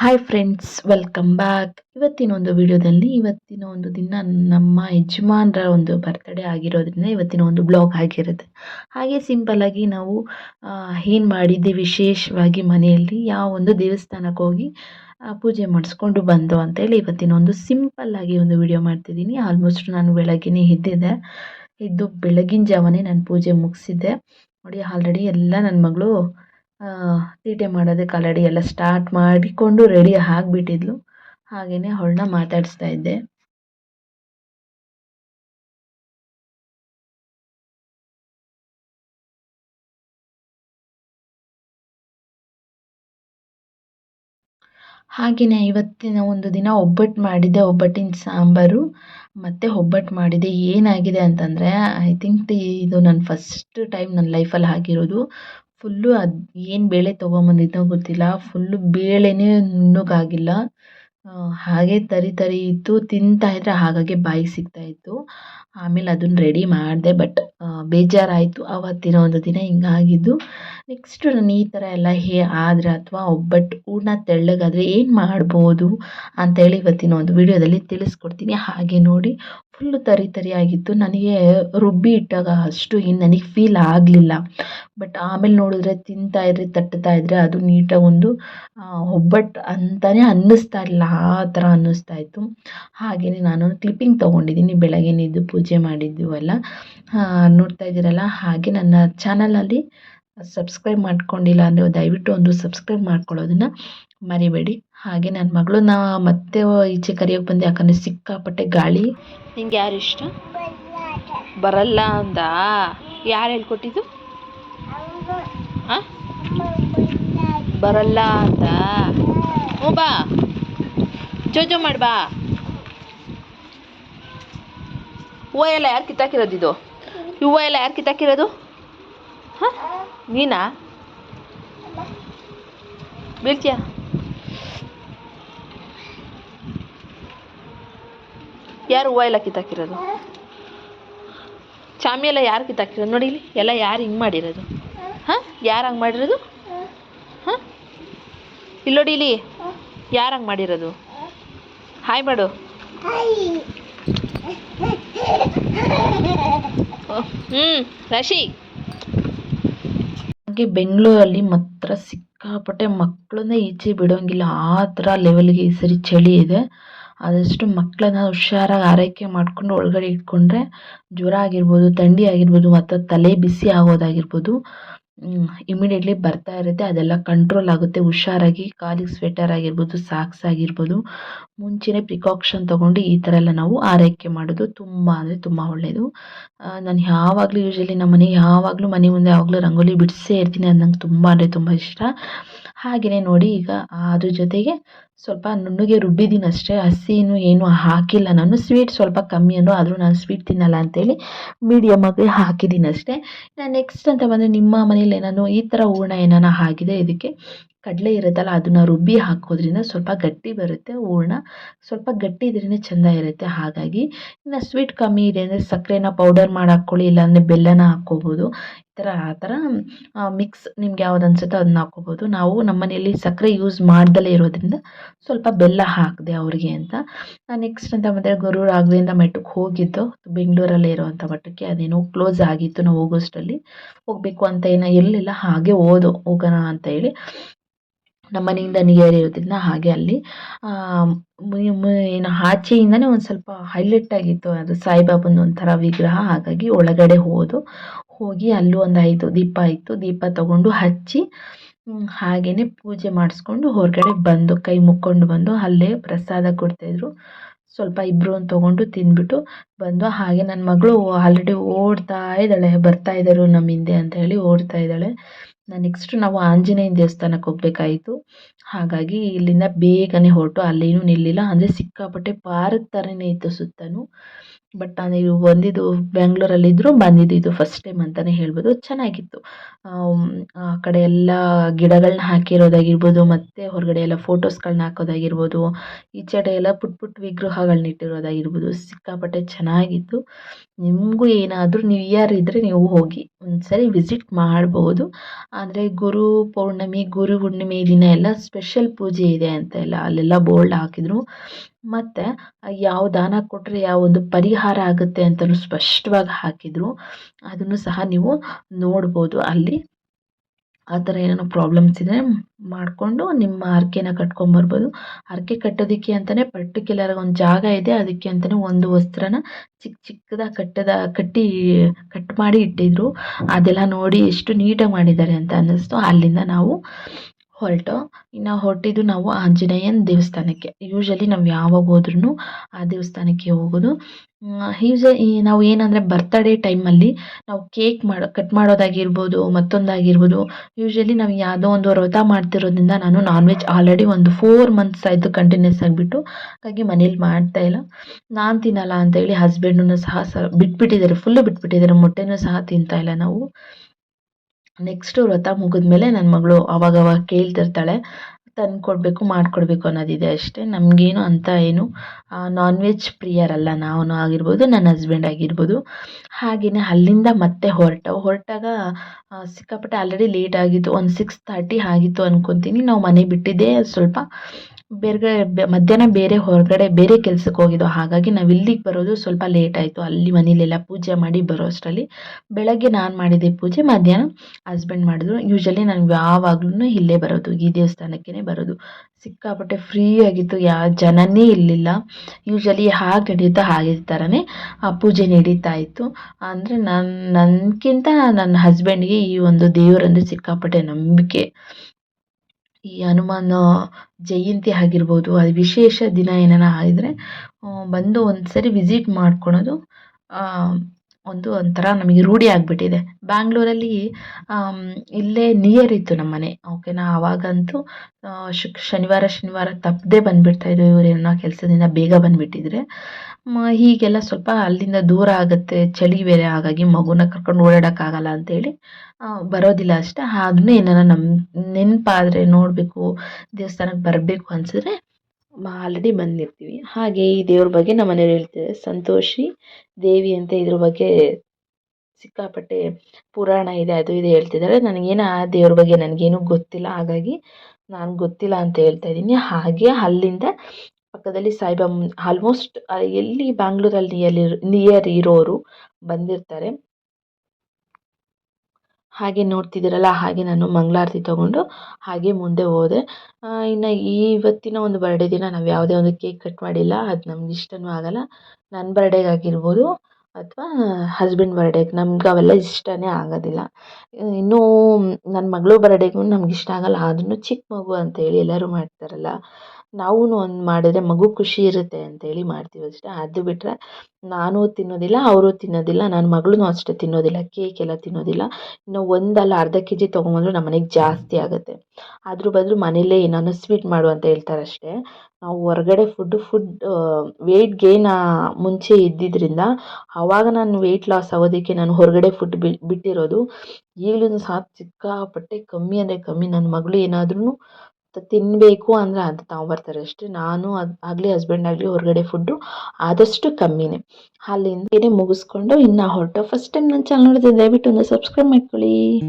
Hi friends welcome back ಇವತ್ತಿನ ಒಂದು ವಿಡಿಯೋದಲ್ಲಿ ಇವತ್ತಿನ ಒಂದು ದಿನ ನಮ್ಮ ಯಜಮಾನ್ರ ಒಂದು ಬರ್ತ್ಡೇ ಆಗಿರೋದ್ರಿಂದ ಇವತ್ತಿನ ಒಂದು ಬ್ಲಾಗ್ ಆಗಿರುತ್ತೆ. ಹಾಗೆ ಸಿಂಪಲ್ಲಾಗಿ ನಾವು ಏನು ಮಾಡಿದ್ದೆ ವಿಶೇಷವಾಗಿ ಮನೆಯಲ್ಲಿ, ಯಾವ ಒಂದು ದೇವಸ್ಥಾನಕ್ಕೆ ಹೋಗಿ ಪೂಜೆ ಮಾಡಿಸ್ಕೊಂಡು ಬಂದು ಅಂತೇಳಿ ಇವತ್ತಿನ ಒಂದು ಸಿಂಪಲ್ಲಾಗಿ ಒಂದು ವಿಡಿಯೋ ಮಾಡ್ತಿದ್ದೀನಿ. ಆಲ್ಮೋಸ್ಟ್ ನಾನು ಬೆಳಗ್ಗೆನೇ ಇದ್ದಿದ್ದೆ ಇದ್ದು ಬೆಳಗಿನ ಜಾವನೇ ನಾನು ಪೂಜೆ ಮುಗಿಸಿದ್ದೆ. ನೋಡಿ ಆಲ್ರೆಡಿ ಎಲ್ಲ ನನ್ನ ಮಗಳು ತೀಟೆ ಮಾಡೋದಕ್ಕೆ ಆಲ್ರೆಡಿ ಎಲ್ಲ ಸ್ಟಾರ್ಟ್ ಮಾಡಿಕೊಂಡು ರೆಡಿ ಆಗಿಬಿಟ್ಟಿದ್ಲು. ಹಾಗೆಯೇ ಅವಳನ್ನ ಮಾತಾಡಿಸ್ತಾ ಇದ್ದೆ. ಹಾಗೆಯೇ ಇವತ್ತಿನ ಒಂದು ದಿನ ಒಬ್ಬಟ್ಟು ಮಾಡಿದ್ದೆ, ಒಬ್ಬಟ್ಟಿನ ಸಾಂಬಾರು, ಮತ್ತು ಒಬ್ಬಟ್ಟು ಮಾಡಿದ್ದೆ ಏನಾಗಿದೆ ಅಂತಂದರೆ ಐ ಥಿಂಕ್ ಇದು ನನ್ನ ಫಸ್ಟ್ ಟೈಮ್ ನನ್ನ ಲೈಫಲ್ಲಿ ಆಗಿರೋದು ಫುಲ್ಲು ಅದು ಏನು ಬೇಳೆ ತೊಗೊಂಬಂದಿದ್ದೋ ಗೊತ್ತಿಲ್ಲ. ಫುಲ್ಲು ಬೇಳೆನೇ ನುಣ್ಣಗಾಗಿಲ್ಲ. ಹಾಗೆ ತರಿ ತರಿ ಇತ್ತು. ತಿಂತಾ ಇದ್ದರೆ ಹಾಗಾಗಿ ಬಾಯಿಗೆ ಸಿಗ್ತಾ ಇತ್ತು. ಆಮೇಲೆ ಅದನ್ನ ರೆಡಿ ಮಾಡಿದೆ ಬಟ್ ಬೇಜಾರಾಯಿತು. ಆವತ್ತಿನ ಒಂದು ದಿನ ಹಿಂಗಾಗಿದ್ದು. ನೆಕ್ಸ್ಟ್ ನಾನು ಈ ಥರ ಎಲ್ಲ ಹೇ, ಆದರೆ ಅಥವಾ ಒಬ್ಬಟ್ಟು ಹೂರ್ಣ ತೆಳ್ಳಗಾದರೆ ಏನು ಮಾಡ್ಬೋದು ಅಂತೇಳಿ ಇವತ್ತಿನ ಒಂದು ವಿಡಿಯೋದಲ್ಲಿ ತಿಳಿಸ್ಕೊಡ್ತೀನಿ. ಹಾಗೆ ನೋಡಿ ಫುಲ್ಲು ತರಿ ತರಿಯಾಗಿತ್ತು. ನನಗೆ ರುಬ್ಬಿ ಇಟ್ಟಾಗ ಅಷ್ಟು ಏನು ನನಗೆ ಫೀಲ್ ಆಗಲಿಲ್ಲ. ಬಟ್ ಆಮೇಲೆ ನೋಡಿದ್ರೆ ತಿಂತಾ ಇದ್ರೆ ತಟ್ಟುತ್ತಾ ಇದ್ರೆ ಅದು ನೀಟಾಗಿ ಒಂದು ಒಬ್ಬಟ್ಟು ಅಂತಲೇ ಅನ್ನಿಸ್ತಾ ಇಲ್ಲ ಆ ಥರ ಅನ್ನಿಸ್ತಾ ಇತ್ತು. ಹಾಗೆಯೇ ನಾನು ಕ್ಲಿಪ್ಪಿಂಗ್ ತೊಗೊಂಡಿದ್ದೀನಿ. ಬೆಳಗ್ಗೆನಿದ್ದು ಪೂಜೆ ಮಾಡಿದ್ದು ಎಲ್ಲ. ನೋಡ್ತಾ ಇದ್ದೀರಲ್ಲ, ಹಾಗೆ ನನ್ನ ಚಾನಲಲ್ಲಿ ಸಬ್ಸ್ಕ್ರೈಬ್ ಮಾಡ್ಕೊಂಡಿಲ್ಲ ಅಂದರೆ ದಯವಿಟ್ಟು ಒಂದು ಸಬ್ಸ್ಕ್ರೈಬ್ ಮಾಡ್ಕೊಳ್ಳೋದನ್ನು ಮರಿಬೇಡಿ. ಹಾಗೆ ನನ್ನ ಮಗಳನ್ನ ಮತ್ತೆ ಈಚೆ ಕರೆಯೋಕೆ ಬಂದೆ, ಯಾಕಂದರೆ ಸಿಕ್ಕಾಪಟ್ಟೆ ಗಾಳಿ. ನಿಂಗೆ ಯಾರು ಇಷ್ಟ? ಬರಲ್ಲ ಅಂದ. ಯಾರು ಹೇಳ್ಕೊಟ್ಟಿದ್ದು? ಬರಲ್ಲ ಅಂತ ಹ್ಞೂ, ಬಾ. ಜೋಜೋ ಮಾಡಿ ಬಾ. ಓ, ಎಲ್ಲ ಯಾರು ಕಿತ್ತಾಕಿರೋದಿದು ಹೂವು ಎಲ್ಲ ಯಾರು ಕಿತ್ತಾಕಿರೋದು? ಹಾಂ? ನೀನಾ? ಬೀಳ್ತೀಯ? ಯಾರು ಹೂವು ಎಲ್ಲ ಕಿತ್ತಾಕಿರೋದು? ಚಾಮಿ ಎಲ್ಲ ಯಾರು ಕಿತ್ತಾಕಿರೋದು? ನೋಡಿ ಇಲ್ಲಿ, ಎಲ್ಲ ಯಾರು ಹಿಂಗೆ ಮಾಡಿರೋದು? ಹಾಂ? ಯಾರು ಹಂಗೆ ಮಾಡಿರೋದು? ಹಾಂ? ಇಲ್ಲಿ ನೋಡಿ ಇಲ್ಲಿ, ಯಾರು ಹಂಗೆ ಮಾಡಿರೋದು? ಹಾಯ್ ಮಾಡು. ಹ್ಞೂ ರಶಿ. ಹಾಗೆ ಬೆಂಗಳೂರಲ್ಲಿ ಮಾತ್ರ ಸಿಕ್ಕಾಪಟ್ಟೆ ಮಕ್ಕಳನ್ನ ಈಚೆ ಬಿಡೋಂಗಿಲ್ಲ. ಆ ಥರ ಲೆವೆಲ್ಗೆ ಈ ಸರಿ ಚಳಿ ಇದೆ. ಆದಷ್ಟು ಮಕ್ಕಳನ್ನ ಹುಷಾರಾಗಿ ಆರೈಕೆ ಮಾಡಿಕೊಂಡು ಒಳಗಡೆ ಇಟ್ಕೊಂಡ್ರೆ ಜ್ವರ ಆಗಿರ್ಬೋದು, ಥಂಡಿ ಆಗಿರ್ಬೋದು ಮತ್ತು ತಲೆ ಬಿಸಿ ಆಗೋದಾಗಿರ್ಬೋದು ಇಮಿಡಿಯೇಟ್ಲಿ ಬರ್ತಾ ಇರುತ್ತೆ. ಅದೆಲ್ಲ ಕಂಟ್ರೋಲ್ ಆಗುತ್ತೆ. ಹುಷಾರಾಗಿ, ಕಾಲಿಗೆ ಸ್ವೆಟರ್ ಆಗಿರ್ಬೋದು ಸಾಕ್ಸ್ ಆಗಿರ್ಬೋದು, ಮುಂಚೆನೇ ಪ್ರಿಕಾಕ್ಷನ್ ತೊಗೊಂಡು ಈ ಥರ ಎಲ್ಲ ನಾವು ಆರೈಕೆ ಮಾಡೋದು ತುಂಬ ಅಂದರೆ ತುಂಬ ಒಳ್ಳೆಯದು ನಾನು ಯಾವಾಗಲೂ ಯೂಶ್ವಲಿ ನಮ್ಮ ಮನೆಗೆ ಯಾವಾಗಲೂ ಮನೆ ಮುಂದೆ ಯಾವಾಗಲೂ ರಂಗೋಲಿ ಬಿಡಿಸೇ ಇರ್ತೀನಿ. ಅದು ನಂಗೆ ತುಂಬ ಅಂದರೆ ತುಂಬ ಇಷ್ಟ. ಹಾಗೆಯೇ ನೋಡಿ ಈಗ ಅದ್ರ ಜೊತೆಗೆ ಸ್ವಲ್ಪ ನುಣ್ಣಗೆ ರುಬ್ಬಿದ್ದೀನಿ ಅಷ್ಟೇ. ಹಸಿನೂ ಏನು ಹಾಕಿಲ್ಲ ನಾನು. ಸ್ವೀಟ್ ಸ್ವಲ್ಪ ಕಮ್ಮಿ ಅಂದರು, ಆದರೂ ನಾನು ಸ್ವೀಟ್ ತಿನ್ನಲ್ಲ ಅಂತೇಳಿ ಮೀಡಿಯಮ್ಮಾಗಿ ಹಾಕಿದ್ದೀನಿ ಅಷ್ಟೇ. ನಾನು ನೆಕ್ಸ್ಟ್ ಅಂತ ಬಂದರೆ ನಿಮ್ಮ ಮನೇಲಿ ಏನಾನು ಈ ಥರ ಹೂರ್ಣ ಏನಾನ ಆಗಿದೆ ಇದಕ್ಕೆ? ಕಡಲೆ ಇರುತ್ತಲ್ಲ, ಅದನ್ನು ರುಬ್ಬಿ ಹಾಕೋದ್ರಿಂದ ಸ್ವಲ್ಪ ಗಟ್ಟಿ ಬರುತ್ತೆ ಹೂರ್ಣ. ಸ್ವಲ್ಪ ಗಟ್ಟಿ ಇದ್ರೇ ಚೆಂದ ಇರುತ್ತೆ. ಹಾಗಾಗಿ ಇನ್ನು ಸ್ವೀಟ್ ಕಮ್ಮಿ ಇದೆ ಅಂದರೆ ಸಕ್ಕರೆನ ಪೌಡರ್ ಮಾಡಿ ಹಾಕ್ಕೊಳ್ಳಿ ಇಲ್ಲಾಂದರೆ ಬೆಲ್ಲನ ಹಾಕ್ಕೋಬೋದು ಈ ಥರ ಆ ಥರ ಮಿಕ್ಸ್ ನಿಮ್ಗೆ ಯಾವ್ದು ಅನ್ಸುತ್ತೋ ಅದನ್ನ ಹಾಕ್ಕೋಬೋದು ನಾವು ನಮ್ಮ ಮನೆಯಲ್ಲಿ ಸಕ್ಕರೆ ಯೂಸ್ ಮಾಡ್ದಲೇ ಇರೋದ್ರಿಂದ ಸ್ವಲ್ಪ ಬೆಲ್ಲ ಹಾಕಿದೆ ಅವ್ರಿಗೆ ಅಂತ. ನೆಕ್ಸ್ಟ್ ಅಂತ ಮತ್ತೆ ಗುರು ರಾಘವೇಂದ್ರ ಮಠಕ್ಕೆ ಹೋಗಿದ್ದು. ಬೆಂಗಳೂರಲ್ಲೇ ಇರುವಂಥ ಮಠಕ್ಕೆ ಅದೇನೋ ಕ್ಲೋಸ್ ಆಗಿತ್ತು ನಾವು ಹೋಗೋಷ್ಟರಲ್ಲಿ ಹೋಗಬೇಕು ಅಂತ ಏನ ಎಲ್ಲಿಲ್ಲ ಹಾಗೆ ಓದು ಹೋಗೋಣ ಅಂತ ಹೇಳಿ. ನಮ್ಮ ಮನೆಯಿಂದ ನಿಯರ್ ಇರೋದ್ರಿಂದ ಹಾಗೆ ಅಲ್ಲಿ ಏನು ಆಚೆಯಿಂದನೇ ಒಂದು ಸ್ವಲ್ಪ ಹೈಲೈಟ್ ಆಗಿತ್ತು. ಅದು ಸಾಯಿಬಾಬನ ಒಂಥರ ವಿಗ್ರಹ. ಹಾಗಾಗಿ ಒಳಗಡೆ ಹೋದು. ಹೋಗಿ ಅಲ್ಲೂ ಒಂದು ಐದು ದೀಪ ಇತ್ತು. ದೀಪ ತಗೊಂಡು ಹಚ್ಚಿ ಹಾಗೆಯೇ ಪೂಜೆ ಮಾಡಿಸ್ಕೊಂಡು ಹೊರಗಡೆ ಬಂದು, ಕೈ ಮುಕ್ಕೊಂಡು ಬಂದು ಅಲ್ಲೇ ಪ್ರಸಾದ ಕೊಡ್ತಾಯಿದ್ರು ಸ್ವಲ್ಪ ಇಬ್ಬರು ತೊಗೊಂಡು ತಿಂದ್ಬಿಟ್ಟು ಬಂದು ಹಾಗೆ ನನ್ನ ಮಗಳು ಆಲ್ರೆಡಿ ಓಡ್ತಾ ಇದ್ದಾಳೆ, ಬರ್ತಾ ಇದ್ದಾರೆ ನಮ್ಮ ಹಿಂದೆ ಅಂತ ಹೇಳಿ ಓಡ್ತಾ ಇದ್ದಾಳೆ. ನೆಕ್ಸ್ಟ್ ನಾವು ಆಂಜನೇಯನ ದೇವಸ್ಥಾನಕ್ಕೆ ಹೋಗಬೇಕಾಯಿತು. ಹಾಗಾಗಿ ಇಲ್ಲಿಂದ ಬೇಗನೆ ಹೊರಟು, ಅಲ್ಲೇನು ನಿಲ್ಲಿಲ್ಲ. ಅಂದರೆ ಸಿಕ್ಕಾಪಟ್ಟೆ ಪಾರ್ಕ್ ಥರನೇ ಇತ್ತು ಸುತ್ತಲೂ ಬಟ್ ನಾನು ಇವು ಬಂದಿದ್ದು ಬೆಂಗಳೂರಲ್ಲಿದ್ದರೂ ಬಂದಿದ್ದು ಇದು ಫಸ್ಟ್ ಟೈಮ್ ಅಂತಲೇ ಹೇಳ್ಬೋದು. ಚೆನ್ನಾಗಿತ್ತು. ಆ ಕಡೆ ಎಲ್ಲ ಗಿಡಗಳನ್ನ ಹಾಕಿರೋದಾಗಿರ್ಬೋದು, ಮತ್ತು ಹೊರಗಡೆ ಎಲ್ಲ ಫೋಟೋಸ್ಗಳನ್ನ ಹಾಕೋದಾಗಿರ್ಬೋದು, ಈಚೆಡೆ ಎಲ್ಲ ಪುಟ್ಟ ಪುಟ್ಟ ವಿಗ್ರಹಗಳನ್ನ ಇಟ್ಟಿರೋದಾಗಿರ್ಬೋದು, ಸಿಕ್ಕಾಪಟ್ಟೆ ಚೆನ್ನಾಗಿತ್ತು. ನಿಮಗೂ ಏನಾದರೂ ಇಯರ್ ಇದ್ದರೆ ನೀವು ಹೋಗಿ ಒಂದ್ಸರಿ ವಿಸಿಟ್ ಮಾಡ್ಬೋದು. ಆದರೆ ಗುರು ಪೌರ್ಣಮಿ, ಗುರು ಹುಣ್ಣಿಮೆ ದಿನ ಎಲ್ಲ ಸ್ಪೆಷಲ್ ಪೂಜೆ ಇದೆ ಅಂತ ಎಲ್ಲ ಅಲ್ಲೆಲ್ಲ ಬೋರ್ಡ್ ಹಾಕಿದ್ರು. ಮತ್ತು ಯಾವ ದಾನ ಕೊಟ್ಟರೆ ಯಾವ ಒಂದು ಪರಿಹಾರ ಆಗುತ್ತೆ ಅಂತಲೂ ಸ್ಪಷ್ಟವಾಗಿ ಹಾಕಿದರು. ಅದನ್ನು ಸಹ ನೀವು ನೋಡ್ಬೋದು ಅಲ್ಲಿ. ಆ ಥರ ಏನೋ ಪ್ರಾಬ್ಲಮ್ಸ್ ಇದ್ದರೆ ಮಾಡಿಕೊಂಡು ನಿಮ್ಮ ಹರಕೆನ ಕಟ್ಕೊಂಬರ್ಬೋದು ಹರಕೆ ಕಟ್ಟೋದಕ್ಕೆ ಅಂತಲೇ ಪರ್ಟಿಕ್ಯುಲರ್ ಒಂದು ಜಾಗ ಇದೆ, ಅದಕ್ಕೆ ಅಂತಲೇ ಒಂದು ವಸ್ತ್ರನ ಚಿಕ್ಕ ಚಿಕ್ಕದಾಗಿ ಕಟ್ಟದ, ಕಟ್ಟಿ, ಕಟ್ ಮಾಡಿ ಇಟ್ಟಿದ್ರು. ಅದೆಲ್ಲ ನೋಡಿ ಎಷ್ಟು ನೀಟಾಗಿ ಮಾಡಿದ್ದಾರೆ ಅಂತ ಅನ್ನಿಸ್ತು. ಅಲ್ಲಿಂದ ನಾವು ಹೊರಟು. ಇನ್ನು ಹೊರಟಿದ್ದು ನಾವು ಆಂಜನೇಯನ ದೇವಸ್ಥಾನಕ್ಕೆ. ಯೂಶ್ವಲಿ ನಾವು ಯಾವಾಗ ಹೋದ್ರೂ ಆ ದೇವಸ್ಥಾನಕ್ಕೆ ಹೋಗೋದು. ಯೂಶ್ವಲಿ ನಾವು ಏನಂದರೆ ಬರ್ತಡೇ ಟೈಮಲ್ಲಿ ನಾವು ಕೇಕ್ ಮಾಡೋ ಕಟ್ ಮಾಡೋದಾಗಿರ್ಬೋದು, ಮತ್ತೊಂದಾಗಿರ್ಬೋದು. ಯೂಶ್ವಲಿ ನಾವು ಯಾವುದೋ ಒಂದು ವ್ರತ ಮಾಡ್ತಿರೋದ್ರಿಂದ ನಾನು ನಾನ್ ವೆಜ್ ಆಲ್ರೆಡಿ ಒಂದು ಫೋರ್ ಮಂತ್ಸ್ ಆಯಿತು ಕಂಟಿನ್ಯೂಸ್ ಆಗಿಬಿಟ್ಟು. ಹಾಗಾಗಿ ಮನೇಲಿ ಮಾಡ್ತಾಯಿಲ್ಲ ನಾನು ತಿನ್ನಲ್ಲ ಅಂತೇಳಿ ಹಸ್ಬೆಂಡನ್ನು ಸಹ ಸ, ಬಿಟ್ಬಿಟ್ಟಿದ್ದಾರೆ. ಫುಲ್ಲು ಬಿಟ್ಬಿಟ್ಟಿದ್ದಾರೆ. ಮೊಟ್ಟೆನೂ ಸಹ ತಿಂತಾಯಿಲ್ಲ ನಾವು. ನೆಕ್ಸ್ಟು ವ್ರತ ಮುಗಿದ್ಮೇಲೆ ನನ್ನ ಮಗಳು ಅವಾಗವಾಗ ಕೇಳ್ತಿರ್ತಾಳೆ ತಂದು ಕೊಡಬೇಕು ಮಾಡಿಕೊಡ್ಬೇಕು ಅನ್ನೋದಿದೆ ಅಷ್ಟೇ. ನಮಗೇನು ಅಂತ ಏನು ನಾನ್ ವೆಜ್ ಪ್ರಿಯರಲ್ಲ ನಾವು ಆಗಿರ್ಬೋದು, ನನ್ನ ಹಸ್ಬೆಂಡ್ ಆಗಿರ್ಬೋದು. ಹಾಗೆಯೇ ಅಲ್ಲಿಂದ ಮತ್ತೆ ಹೊರಟು. ಹೊರಟಾಗ ಸಿಕ್ಕಾಪಟ್ಟೆ ಆಲ್ರೆಡಿ ಲೇಟ್ ಆಗಿತ್ತು. ಒಂದು ಸಿಕ್ಸ್ ತರ್ಟಿ ಆಗಿತ್ತು ಅಂದ್ಕೊತೀನಿ ನಾವು ಮನೆ ಬಿಟ್ಟಿದ್ದೇ ಸ್ವಲ್ಪ ಬೇರೆ ಮಧ್ಯಾಹ್ನ ಬೇರೆ ಹೊರಗಡೆ ಬೇರೆ ಕೆಲ್ಸಕ್ಕೆ ಹೋಗಿದ್ದು ಹಾಗಾಗಿ ನಾವು ಇಲ್ಲಿಗೆ ಬರೋದು ಸ್ವಲ್ಪ ಲೇಟ್ ಆಯಿತು. ಅಲ್ಲಿ ಮನೇಲೆಲ್ಲ ಪೂಜೆ ಮಾಡಿ ಬರೋ ಅಷ್ಟರಲ್ಲಿ. ಬೆಳಗ್ಗೆ ನಾನು ಮಾಡಿದ್ದೆ ಪೂಜೆ, ಮಧ್ಯಾಹ್ನ ಹಸ್ಬೆಂಡ್ ಮಾಡಿದ್ರು. ಯೂಶ್ವಲಿ ನಾನು ಯಾವಾಗ್ಲೂ ಇಲ್ಲೇ ಬರೋದು, ಈ ದೇವಸ್ಥಾನಕ್ಕೇ ಬರೋದು. ಸಿಕ್ಕಾಪಟ್ಟೆ ಫ್ರೀ ಆಗಿತ್ತು ಯಾವ ಜನನೇ ಇರಲಿಲ್ಲ. ಯೂಶ್ವಲಿ ಹಾಗೆ ನಡೆಯುತ್ತೋ ಹಾಗೆ ಥರನೇ ಆ ಪೂಜೆ ನಡೀತಾ ಇತ್ತು. ಅಂದರೆ ನನ್ನ ನನಗಿಂತ ನನ್ನ ಹಸ್ಬೆಂಡ್ಗೆ ಈ ಒಂದು ದೇವರಂದರೆ ಸಿಕ್ಕಾಪಟ್ಟೆ ನಂಬಿಕೆ. ಈ ಹನುಮಾನ್ ಜಯಂತಿ ಆಗಿರ್ಬೋದು ಅದು ವಿಶೇಷ ದಿನ ಏನಾರ ಆಗಿದ್ರೆ ಬಂದು ಒಂದು ಸರಿ ವಿಸಿಟ್ ಮಾಡ್ಕೊಳೋದು ಒಂದು ಒಂಥರ ನಮಗೆ ರೂಢಿ ಆಗಿಬಿಟ್ಟಿದೆ. ಬ್ಯಾಂಗ್ಳೂರಲ್ಲಿ ಇಲ್ಲೇ ನಿಯರ್ ಇತ್ತು ನಮ್ಮ ಮನೆ. ಓಕೆನಾ ಆವಾಗಂತೂ ಶುಕ್, ಶನಿವಾರ ಶನಿವಾರ ತಪ್ಪದೆ ಇವರು ಏನೋ ಕೆಲಸದಿಂದ ಬೇಗ ಬಂದುಬಿಟ್ಟಿದ್ರೆ. ಹೀಗೆಲ್ಲ ಸ್ವಲ್ಪ ಅಲ್ಲಿಂದ ದೂರ ಆಗುತ್ತೆ, ಚಳಿ ಬೇರೆ, ಹಾಗಾಗಿ ಮಗುನ ಕರ್ಕೊಂಡು ಓಡಾಡೋಕ್ಕಾಗಲ್ಲ ಅಂತೇಳಿ ಬರೋದಿಲ್ಲ ಅಷ್ಟೇ. ಆದ್ರೂ ಏನಾರ ನಮ್ಮ ನೆನಪಾದ್ರೆ ನೋಡಬೇಕು ದೇವಸ್ಥಾನಕ್ಕೆ ಬರಬೇಕು ಅನಿಸಿದ್ರೆ ಆಲ್ರೆಡಿ ಬಂದಿರ್ತೀವಿ. ಹಾಗೆ ಈ ದೇವ್ರ ಬಗ್ಗೆ ನಮ್ಮ ಮನೆಯವ್ರು ಹೇಳ್ತಾರೆ ಸಂತೋಷಿ ದೇವಿ ಅಂತ ಇದ್ರ ಬಗ್ಗೆ ಸಿಕ್ಕಾಪಟ್ಟೆ ಪುರಾಣ ಇದೆ, ಅದು ಇದು ಹೇಳ್ತಿದ್ದಾರೆ. ನನಗೇನು ಆ ದೇವ್ರ ಬಗ್ಗೆ ನನಗೇನು ಗೊತ್ತಿಲ್ಲ. ಹಾಗಾಗಿ ನಾನು ಗೊತ್ತಿಲ್ಲ ಅಂತ ಹೇಳ್ತಾ ಇದ್ದೀನಿ. ಹಾಗೆ ಅಲ್ಲಿಂದ ಪಕ್ಕದಲ್ಲಿ ಸಾಯಿಬಾಬಾ ಆಲ್ಮೋಸ್ಟ್ ಎಲ್ಲಿ ಬ್ಯಾಂಗ್ಳೂರಲ್ಲಿ ನಿಯರ್ ನಿಯರ್ ಇರೋರು ಬಂದಿರ್ತಾರೆ. ಹಾಗೆ ನೋಡ್ತಿದ್ದೀರಲ್ಲ, ಹಾಗೆ ನಾನು ಮಂಗಳಾರತಿ ತೊಗೊಂಡು ಹಾಗೆ ಮುಂದೆ ಹೋದೆ. ಇನ್ನು ಇವತ್ತಿನ ಒಂದು ಬರ್ಡೇ ದಿನ ನಾವು ಯಾವುದೇ ಒಂದು ಕೇಕ್ ಕಟ್ ಮಾಡಿಲ್ಲ, ಅದು ನಮ್ಗೆ ಇಷ್ಟನೂ ಆಗಲ್ಲ. ನನ್ನ ಬರ್ಡೇಗಾಗಿರ್ಬೋದು ಅಥವಾ ಹಸ್ಬೆಂಡ್ ಬರ್ಡೇಗೆ ನಮ್ಗೆ ಅವೆಲ್ಲ ಇಷ್ಟವೇ ಆಗೋದಿಲ್ಲ. ಇನ್ನೂ ನನ್ನ ಮಗಳು ಬರ್ಡೇಗೂ ನಮ್ಗೆ ಇಷ್ಟ ಆಗಲ್ಲ, ಆದ್ರೂ ಚಿಕ್ಕ ಮಗು ಅಂತೇಳಿ ಎಲ್ಲರೂ ಮಾಡ್ತಾರಲ್ಲ. ನಾವೂ ಒಂದು ಮಾಡಿದ್ರೆ ಮಗು ಖುಷಿ ಇರುತ್ತೆ ಅಂತೇಳಿ ಮಾಡ್ತೀವಿ ಅಷ್ಟೇ. ಅದು ಬಿಟ್ಟರೆ ನಾನು ತಿನ್ನೋದಿಲ್ಲ, ಅವರು ತಿನ್ನೋದಿಲ್ಲ ನನ್ನ ಮಗಳೂ ಅಷ್ಟೇ ತಿನ್ನೋದಿಲ್ಲ ಕೇಕ್ ಎಲ್ಲ ತಿನ್ನೋದಿಲ್ಲ. ಇನ್ನು ಒಂದಲ್ಲ ಅರ್ಧ ಕೆ ಜಿ ತೊಗೊಂಬಂದ್ರು ನಮ್ಮ ಮನೆಗೆ ಜಾಸ್ತಿ ಆಗುತ್ತೆ. ಅದ್ರ ಬದಲು ಮನೆಯಲ್ಲೇ ಏನಾನ ಸ್ವೀಟ್ ಮಾಡು ಅಂತ ಹೇಳ್ತಾರೆ ಅಷ್ಟೇ. ನಾವು ಹೊರ್ಗಡೆ ಫುಡ್ಡು ಫುಡ್ ವೆಯ್ಟ್ ಗೇನ್ ಮುಂಚೆ ಇದ್ದಿದ್ದರಿಂದ ಆವಾಗ ನಾನು ವೆಯ್ಟ್ ಲಾಸ್ ಆಗೋದಕ್ಕೆ ನಾನು ಹೊರಗಡೆ ಫುಡ್ ಬಿಟ್ಟಿರೋದು. ಈಗಲೂ ಸಹ ಸಿಕ್ಕಾಪಟ್ಟೆ ಕಮ್ಮಿ ಅಂದರೆ ಕಮ್ಮಿ. ನನ್ನ ಮಗಳು ಏನಾದ್ರೂ ತಿನ್ನಬೇಕು ಅಂದ್ರೆ ಅದು ತಗೊಂಬರ್ತಾರೆ ಅಷ್ಟೇ ನಾನು ಅದು ಆಗಲಿ ಹಸ್ಬೆಂಡ್ ಆಗಲಿ ಹೊರಗಡೆ ಫುಡ್ಡು ಆದಷ್ಟು ಕಮ್ಮಿನೇ. ಅಲ್ಲಿಂದ ಮುಗಿಸ್ಕೊಂಡು ಇನ್ನು ಹೊರಟು ಫಸ್ಟ್ ಟೈಮ್ ನನ್ನ ಚಾನಲ್ ನೋಡಿದ್ರೆ ದಯವಿಟ್ಟು ಒಂದು ಸಬ್ಸ್ಕ್ರೈಬ್ ಮಾಡ್ಕೊಳ್ಳಿ.